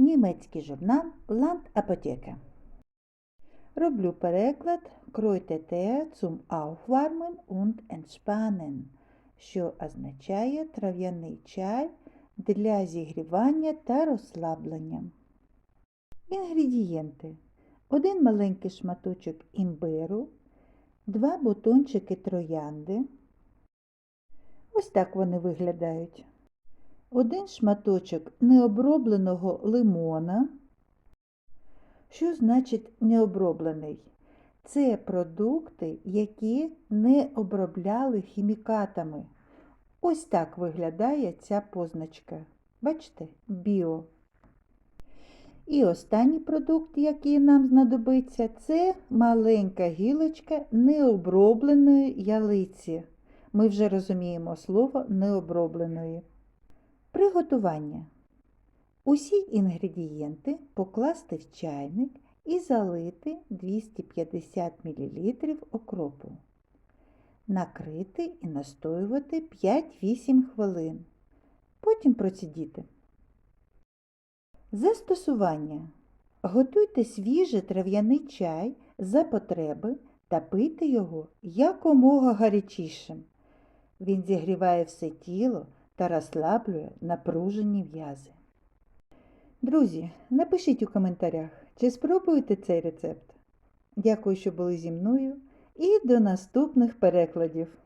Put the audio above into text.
Німецький журнал Land Apotheke. Роблю переклад Tee zum Aufwärmen und Entspannen, що означає трав'яний чай для зігрівання та розслаблення. Інгредієнти. Один маленький шматочок імбиру, два бутончики троянди. Ось так вони виглядають. Один шматочок необробленого лимона. Що значить необроблений? Це продукти, які не обробляли хімікатами. Ось так виглядає ця позначка. Бачите? Біо. І останній продукт, який нам знадобиться, це маленька гілочка необробленої ялиці. Ми вже розуміємо слово необробленої. Приготування. Усі інгредієнти покласти в чайник і залити 250 мл окропу. Накрити і настоювати 5-8 хвилин. Потім процідіти. Застосування. Готуйте свіжий трав'яний чай за потреби та пийте його якомога гарячішим. Він зігріває все тіло та розслаблює напружені в'язи. Друзі, напишіть у коментарях, чи спробуєте цей рецепт. Дякую, що були зі мною, і до наступних перекладів!